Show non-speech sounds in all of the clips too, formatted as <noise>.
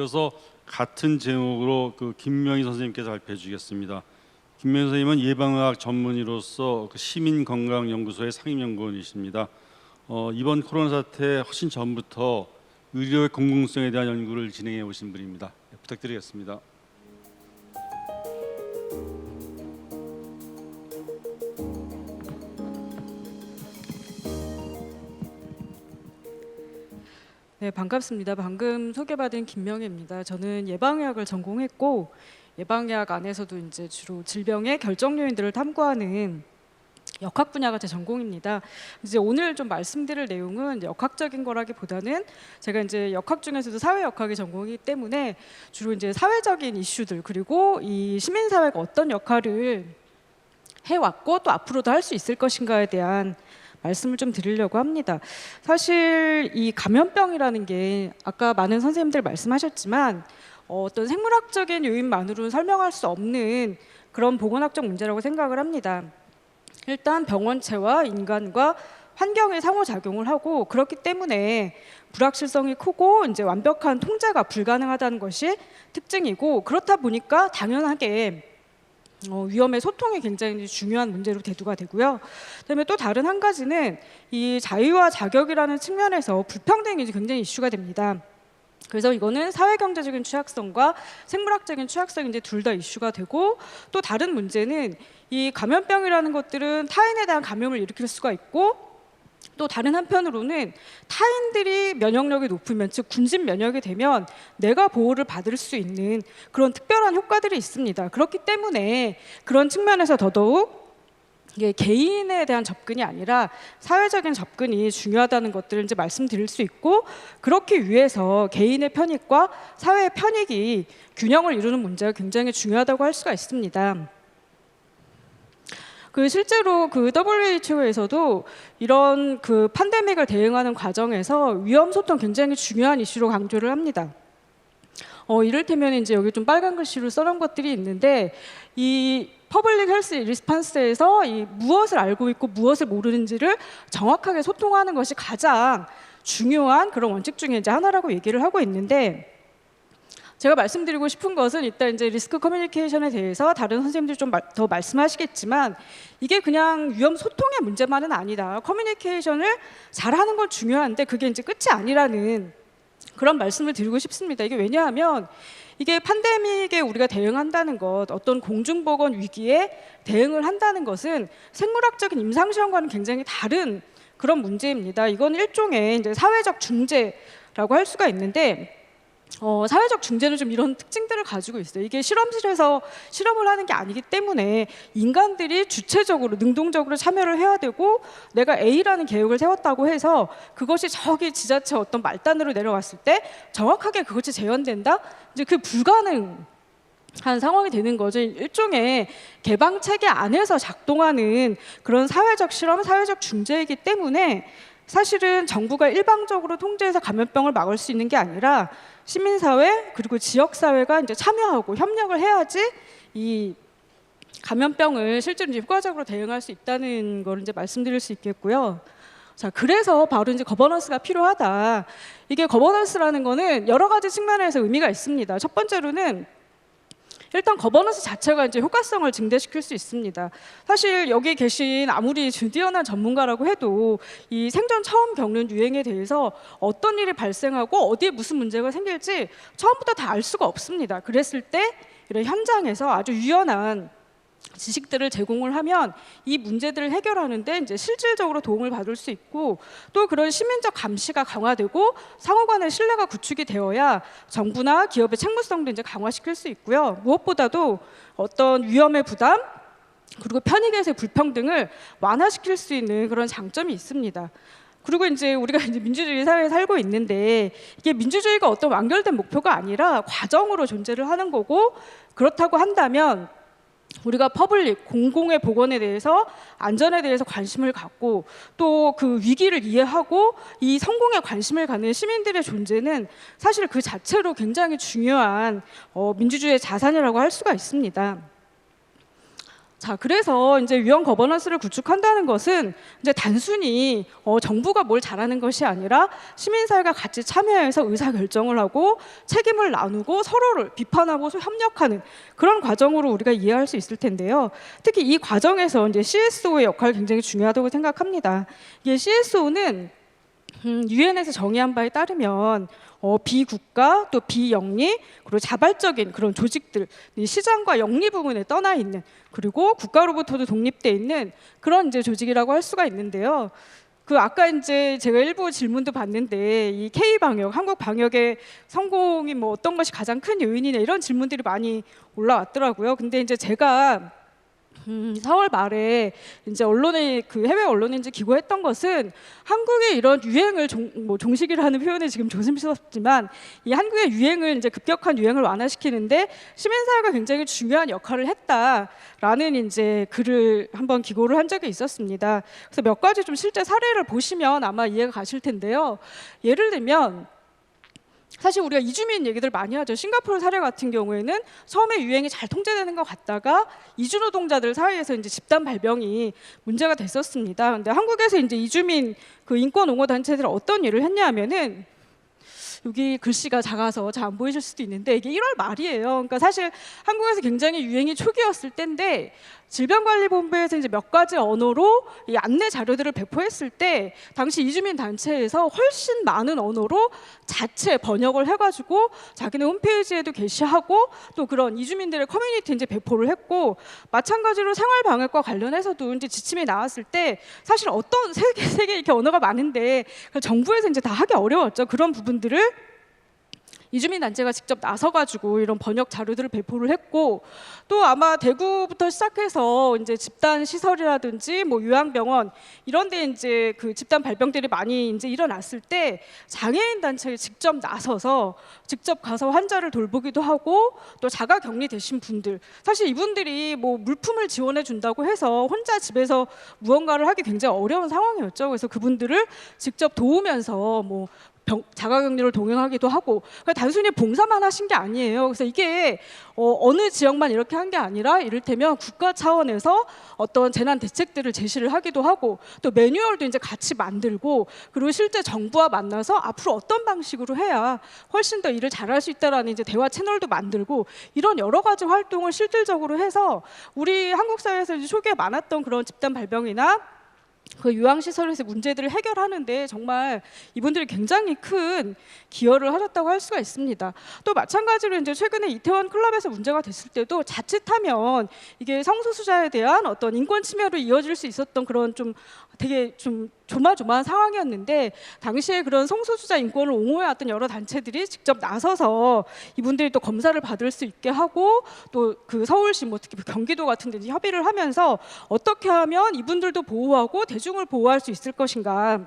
이어서 같은 제목으로 그 김명희 선생님께서 발표해 주겠습니다. 김명희 선생님은 예방의학 전문의로서 그 시민건강연구소의 상임연구원이십니다. 어, 이번 코로나 사태 훨씬 전부터 의료의 공공성에 대한 연구를 진행해 오신 분입니다. 네, 부탁드리겠습니다. 네, 반갑습니다. 방금 소개받은 김명희입니다. 저는 예방의학을 전공했고 예방의학 안에서도 이제 주로 질병의 결정 요인들을 탐구하는 역학 분야가 제 전공입니다. 이제 오늘 좀 말씀드릴 내용은 역학적인 거라기보다는 제가 이제 역학 중에서도 사회 역학이 전공이기 때문에 주로 이제 사회적인 이슈들 그리고 이 시민 사회가 어떤 역할을 해왔고 또 앞으로도 할 수 있을 것인가에 대한 말씀을 좀 드리려고 합니다. 사실 이 감염병이라는 게 아까 많은 선생님들 말씀하셨지만 어, 어떤 생물학적인 요인만으로는 설명할 수 없는 그런 보건학적 문제라고 생각을 합니다. 일단 병원체와 인간과 환경의 상호작용을 하고 그렇기 때문에 불확실성이 크고 이제 완벽한 통제가 불가능하다는 것이 특징이고 그렇다 보니까 당연하게 어, 위험의 소통이 굉장히 중요한 문제로 대두가 되고요. 그다음에 또 다른 한 가지는 이 자유와 자격이라는 측면에서 불평등이 굉장히 이슈가 됩니다. 그래서 이거는 사회경제적인 취약성과 생물학적인 취약성이 이제 둘 다 이슈가 되고 또 다른 문제는 이 감염병이라는 것들은 타인에 대한 감염을 일으킬 수가 있고 또 다른 한편으로는 타인들이 면역력이 높으면 즉 군집 면역이 되면 내가 보호를 받을 수 있는 그런 특별한 효과들이 있습니다. 그렇기 때문에 그런 측면에서 더더욱 이게 개인에 대한 접근이 아니라 사회적인 접근이 중요하다는 것들을 이제 말씀드릴 수 있고 그렇기 위해서 개인의 편익과 사회의 편익이 균형을 이루는 문제가 굉장히 중요하다고 할 수가 있습니다. 그 실제로 그 WHO에서도 이런 그 팬데믹을 대응하는 과정에서 위험 소통 굉장히 중요한 이슈로 강조를 합니다. 어, 이를테면 이제 여기 좀 빨간 글씨로 써놓은 것들이 있는데 이 퍼블릭 헬스 리스판스에서 이 무엇을 알고 있고 무엇을 모르는지를 정확하게 소통하는 것이 가장 중요한 그런 원칙 중에 이제 하나라고 얘기를 하고 있는데 제가 말씀드리고 싶은 것은 일단 이제 리스크 커뮤니케이션에 대해서 다른 선생님들이 좀 더 말씀하시겠지만 이게 그냥 위험 소통의 문제만은 아니다. 커뮤니케이션을 잘하는 건 중요한데 그게 이제 끝이 아니라는 그런 말씀을 드리고 싶습니다. 이게 왜냐하면 이게 팬데믹에 우리가 대응한다는 것, 어떤 공중보건 위기에 대응을 한다는 것은 생물학적인 임상시험과는 굉장히 다른 그런 문제입니다. 이건 일종의 이제 사회적 중재라고 할 수가 있는데 어, 사회적 중재는 좀 이런 특징들을 가지고 있어요. 이게 실험실에서 실험을 하는 게 아니기 때문에 인간들이 주체적으로 능동적으로 참여를 해야 되고 내가 A라는 계획을 세웠다고 해서 그것이 저기 지자체 어떤 말단으로 내려갔을 때 정확하게 그것이 재현된다? 이제 그 불가능 한 상황이 되는 거죠. 일종의 개방 체계 안에서 작동하는 그런 사회적 실험, 사회적 중재이기 때문에 사실은 정부가 일방적으로 통제해서 감염병을 막을 수 있는 게 아니라 시민사회 그리고 지역사회가 이제 참여하고 협력을 해야지 이 감염병을 실제로 이제 효과적으로 대응할 수 있다는 걸 이제 말씀드릴 수 있겠고요. 자, 그래서 바로 이제 거버넌스가 필요하다. 이게 거버넌스라는 거는 여러 가지 측면에서 의미가 있습니다. 첫 번째로는 일단 거버넌스 자체가 이제 효과성을 증대시킬 수 있습니다. 사실 여기 계신 아무리 뛰어난 전문가라고 해도 이 생전 처음 겪는 유행에 대해서 어떤 일이 발생하고 어디에 무슨 문제가 생길지 처음부터 다 알 수가 없습니다. 그랬을 때 이런 현장에서 아주 유연한 지식들을 제공을 하면 이 문제들을 해결하는데 이제 실질적으로 도움을 받을 수 있고 또 그런 시민적 감시가 강화되고 상호 간의 신뢰가 구축이 되어야 정부나 기업의 책무성도 이제 강화시킬 수 있고요. 무엇보다도 어떤 위험의 부담 그리고 편익에서의 불평등을 완화시킬 수 있는 그런 장점이 있습니다. 그리고 이제 우리가 이제 민주주의 사회에 살고 있는데 이게 민주주의가 어떤 완결된 목표가 아니라 과정으로 존재를 하는 거고 그렇다고 한다면 우리가 퍼블릭 공공의 보건에 대해서 안전에 대해서 관심을 갖고 또 그 위기를 이해하고 이 성공에 관심을 갖는 시민들의 존재는 사실 그 자체로 굉장히 중요한 어, 민주주의의 자산이라고 할 수가 있습니다. 자, 그래서 이제 유형 거버넌스를 구축한다는 것은 이제 단순히 어, 정부가 뭘 잘하는 것이 아니라 시민사회가 같이 참여해서 의사 결정을 하고 책임을 나누고 서로를 비판하고 소- 협력하는 그런 과정으로 우리가 이해할 수 있을 텐데요. 특히 이 과정에서 이제 CSO의 역할이 굉장히 중요하다고 생각합니다. 이게 CSO는 음, 유엔에서 정의한 바에 따르면 어, 비국가 또 비영리 그리고 자발적인 그런 조직들 이 시장과 영리 부분에 떠나 있는 그리고 국가로부터도 독립돼 있는 그런 이제 조직이라고 할 수가 있는데요. 그 아까 이제 제가 일부 질문도 봤는데 이 K 방역, 한국 방역의 성공이 뭐 어떤 것이 가장 큰 요인이냐 이런 질문들이 많이 올라왔더라고요. 근데 이제 제가 음, 4월 말에 이제 언론에 그 해외 이제 기고했던 것은 한국의 이런 유행을 종, 뭐 종식이라는 표현이 지금 조심스럽지만 이 한국의 유행을 이제 급격한 유행을 완화시키는데 시민사회가 굉장히 중요한 역할을 했다라는 이제 글을 한번 기고를 한 적이 있었습니다. 그래서 몇 가지 좀 실제 사례를 보시면 아마 이해가 가실 텐데요. 예를 들면 사실 우리가 이주민 얘기들 많이 하죠. 싱가포르 사례 같은 경우에는 처음에 유행이 잘 통제되는 것 같다가 이주 노동자들 사이에서 이제 집단 발병이 문제가 됐었습니다. 근데 한국에서 이제 이주민 그 인권 옹호 단체들이 어떤 일을 했냐면은 여기 글씨가 작아서 잘 안 보이실 수도 있는데 이게 1월 말이에요. 그러니까 사실 한국에서 굉장히 유행이 초기였을 때인데 질병관리본부에서 이제 몇 가지 언어로 이 안내 자료들을 배포했을 때 당시 이주민 단체에서 훨씬 많은 언어로 자체 번역을 해가지고 자기네 홈페이지에도 게시하고 또 그런 이주민들의 커뮤니티 이제 배포를 했고 마찬가지로 생활 방역과 관련해서도 이제 지침이 나왔을 때 사실 어떤 세계 세계 이렇게 언어가 많은데 그 정부에서 이제 다 하기 어려웠죠. 그런 부분들을 이주민 단체가 직접 나서가지고 이런 번역 자료들을 배포를 했고 또 아마 대구부터 시작해서 이제 집단 시설이라든지 뭐 요양병원 이런데 이제 그 집단 발병들이 많이 이제 일어났을 때 장애인 단체에 직접 나서서 직접 가서 환자를 돌보기도 하고 또 자가 격리되신 분들 사실 이분들이 뭐 물품을 지원해 준다고 해서 혼자 집에서 무언가를 하기 굉장히 어려운 상황이었죠. 그래서 그분들을 직접 도우면서 뭐 병- 자가격리를 동행하기도 하고 그러니까 단순히 봉사만 하신 게 아니에요. 그래서 이게 어, 느 지역만 이렇게 한 게 아니라 이를테면 국가 차원에서 어떤 재난 대책들을 제시를 하기도 하고 또 매뉴얼도 이제 같이 만들고 그리고 실제 정부와 만나서 앞으로 어떤 방식으로 해야 훨씬 더 일을 잘할 수 있다라는 이제 대화 채널도 만들고 이런 여러 가지 활동을 실질적으로 해서 우리 한국 사회에서 초기에 많았던 그런 집단 발병이나 그 요양시설에서 문제들을 해결하는데 정말 이분들이 굉장히 큰 기여를 하셨다고 할 수가 있습니다. 또 마찬가지로 이제 최근에 이태원 클럽에서 문제가 됐을 때도 자칫하면 이게 성소수자에 대한 어떤 인권 침해로 이어질 수 있었던 그런 좀 되게 좀 조마조마한 상황이었는데 당시에 그런 성소수자 인권을 옹호해왔던 여러 단체들이 직접 나서서 이분들이 또 검사를 받을 수 있게 하고 또 그 서울시 뭐 특히 경기도 같은 데 협의를 하면서 어떻게 하면 이분들도 보호하고 대중을 보호할 수 있을 것인가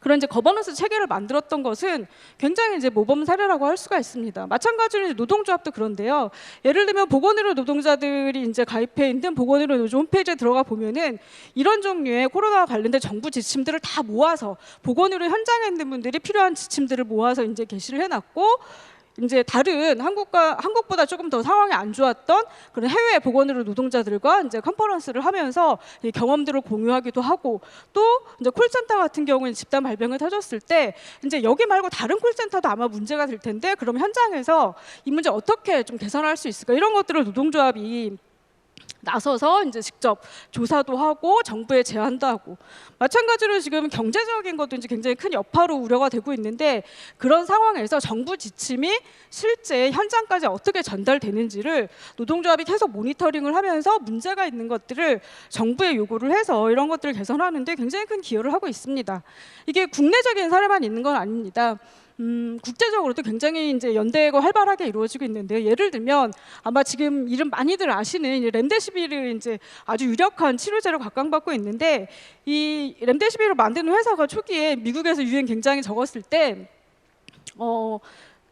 그런 이제 거버넌스 체계를 만들었던 것은 굉장히 이제 모범 사례라고 할 수가 있습니다. 마찬가지로 이제 노동조합도 그런데요. 예를 들면 보건의료 노동자들이 이제 가입해 있는 보건의료 노조 홈페이지에 들어가 보면은 이런 종류의 코로나와 관련된 정부 지침들을 다 모아서 보건의료 현장에 있는 분들이 필요한 지침들을 모아서 이제 게시를 해놨고 이제 다른 한국과 한국보다 조금 더 상황이 안 좋았던 그런 해외 보건의료 노동자들과 이제 컨퍼런스를 하면서 이 경험들을 공유하기도 하고 또 이제 콜센터 같은 경우는 집단 발병을 터졌을 때 이제 여기 말고 다른 콜센터도 아마 문제가 될 텐데 그럼 현장에서 이 문제 어떻게 좀 개선할 수 있을까? 이런 것들을 노동조합이 나서서 이제 직접 조사도 하고 정부에 제안도 하고 마찬가지로 지금 경제적인 것도 이제 굉장히 큰 여파로 우려가 되고 있는데 그런 상황에서 정부 지침이 실제 현장까지 어떻게 전달되는지를 노동조합이 계속 모니터링을 하면서 문제가 있는 것들을 정부에 요구를 해서 이런 것들을 개선하는데 굉장히 큰 기여를 하고 있습니다. 이게 국내적인 사례만 있는 건 아닙니다. 음, 국제적으로도 굉장히 이제 연대가 활발하게 이루어지고 있는데요. 예를 들면 아마 지금 이름 많이들 아시는 이 렘데시비를 이제 아주 유력한 치료제로 각광받고 있는데 이 렘데시비를 만드는 회사가 초기에 미국에서 유행 굉장히 적었을 때 어.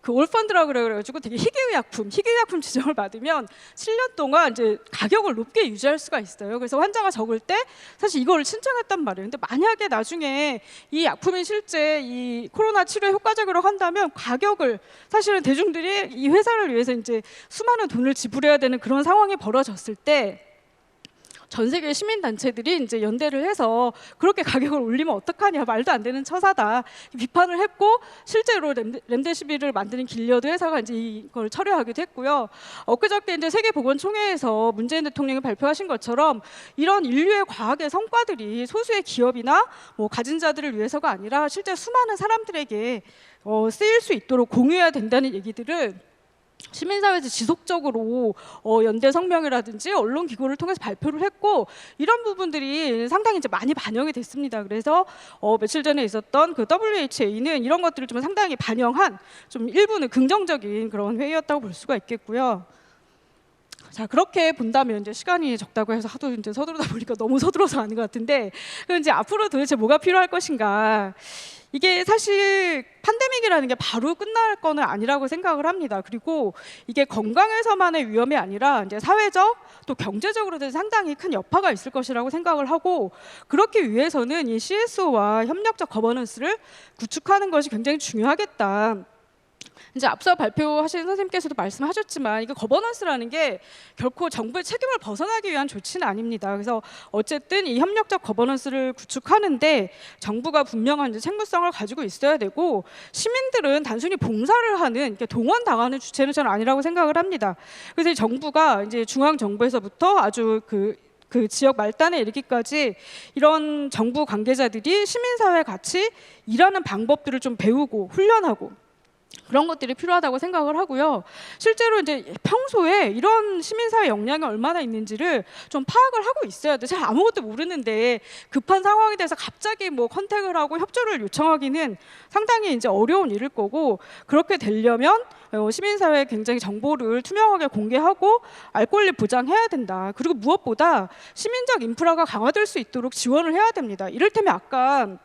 그 올펀드라고 그래 가지고 되게 희귀의약품, 희귀의약품 지정을 받으면 7년 동안 이제 가격을 높게 유지할 수가 있어요. 그래서 환자가 적을 때 사실 이거를 신청했단 말이에요. 근데 만약에 나중에 이 약품이 실제 이 코로나 치료에 효과적이라고 한다면 가격을 사실은 대중들이 이 회사를 위해서 이제 수많은 돈을 지불해야 되는 그런 상황이 벌어졌을 때 전 세계 시민 단체들이 이제 연대를 해서 그렇게 가격을 올리면 어떡하냐 말도 안 되는 처사다 비판을 했고 실제로 렘데, 렘데시비를 만드는 길리어드 회사가 이제 이걸 철회하기도 했고요. 엊그저께 이제 세계 보건총회에서 문재인 대통령이 발표하신 것처럼 이런 인류의 과학의 성과들이 소수의 기업이나 뭐 가진 자들을 위해서가 아니라 실제 수많은 사람들에게 어, 쓰일 수 있도록 공유해야 된다는 얘기들을 시민사회에서 지속적으로 어, 연대 성명이라든지 언론 기구를 통해서 발표를 했고 이런 부분들이 상당히 이제 많이 반영이 됐습니다. 그래서 어, 며칠 전에 있었던 그 WHA는 이런 것들을 좀 상당히 반영한 좀 일부는 긍정적인 그런 회의였다고 볼 수가 있겠고요. 자 그렇게 본다면 이제 시간이 적다고 해서 하도 이제 서두르다 보니까 너무 서둘러서 가는 것 같은데 그럼 이제 앞으로 도대체 뭐가 필요할 것인가 이게 사실 팬데믹이라는 게 바로 끝날 거는 아니라고 생각을 합니다. 그리고 이게 건강에서만의 위험이 아니라 이제 사회적 또 경제적으로도 상당히 큰 여파가 있을 것이라고 생각을 하고 그렇기 위해서는 이 CSO와 협력적 거버넌스를 구축하는 것이 굉장히 중요하겠다. 이제 앞서 발표하신 선생님께서도 말씀하셨지만 이거 거버넌스라는 게 결코 정부의 책임을 벗어나기 위한 조치는 아닙니다. 그래서 어쨌든 이 협력적 거버넌스를 구축하는데 정부가 분명한 책무성을 가지고 있어야 되고 시민들은 단순히 봉사를 하는 동원 당하는 주체는 저는 아니라고 생각을 합니다. 그래서 이 정부가 이제 중앙 정부에서부터 아주 그그 지역 말단에 이르기까지 이런 정부 관계자들이 시민사회 같이 일하는 방법들을 좀 배우고 훈련하고 그런 것들이 필요하다고 생각을 하고요. 실제로 이제 평소에 이런 시민사회 역량이 얼마나 있는지를 좀 파악을 하고 있어야 돼. 잘 아무것도 모르는데 급한 상황에 대해서 갑자기 뭐 컨택을 하고 협조를 요청하기는 상당히 이제 어려운 일일 거고 그렇게 되려면 어, 시민사회에 굉장히 정보를 투명하게 공개하고 알 권리 보장해야 된다. 그리고 무엇보다 시민적 인프라가 강화될 수 있도록 지원을 해야 됩니다. 이를테면 아까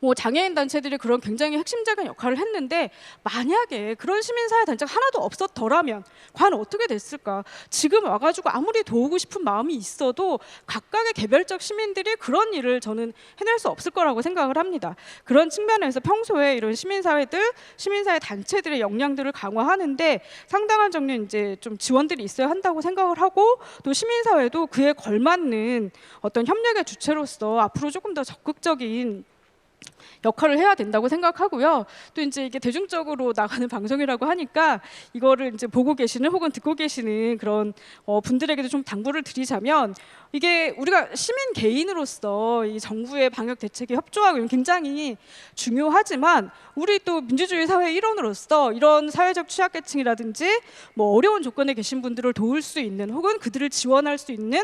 뭐 장애인 단체들이 그런 굉장히 핵심적인 역할을 했는데 만약에 그런 시민사회 단체가 하나도 없었더라면 과연 어떻게 됐을까? 지금 와가지고 아무리 도우고 싶은 마음이 있어도 각각의 개별적 시민들이 그런 일을 저는 해낼 수 없을 거라고 생각을 합니다. 그런 측면에서 평소에 이런 시민사회들, 시민사회 단체들의 역량들을 강화하는데 상당한 종류 이제 좀 지원들이 있어야 한다고 생각을 하고 또 시민사회도 그에 걸맞는 어떤 협력의 주체로서 앞으로 조금 더 적극적인 역할을 해야 된다고 생각하고요. 또 이제 이게 대중적으로 나가는 <laughs> 방송이라고 하니까 이거를 이제 보고 계시는 혹은 듣고 계시는 그런 어, 분들에게도 좀 당부를 드리자면 이게 우리가 시민 개인으로서 이 정부의 방역 대책에 협조하고 굉장히 중요하지만 우리 또 민주주의 사회 일원으로서 이런 사회적 취약계층이라든지 뭐 어려운 조건에 계신 분들을 도울 수 있는 혹은 그들을 지원할 수 있는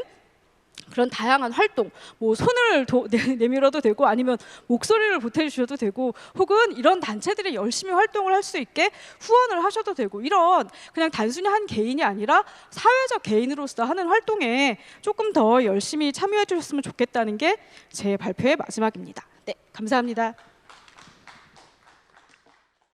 그런 다양한 활동, 뭐 손을 도, 내, 내밀어도 되고 아니면 목소리를 보태주셔도 되고 혹은 이런 단체들이 열심히 활동을 할 수 있게 후원을 하셔도 되고 이런 그냥 단순히 한 개인이 아니라 사회적 개인으로서 하는 활동에 조금 더 열심히 참여해 주셨으면 좋겠다는 게 제 발표의 마지막입니다. 네, 감사합니다.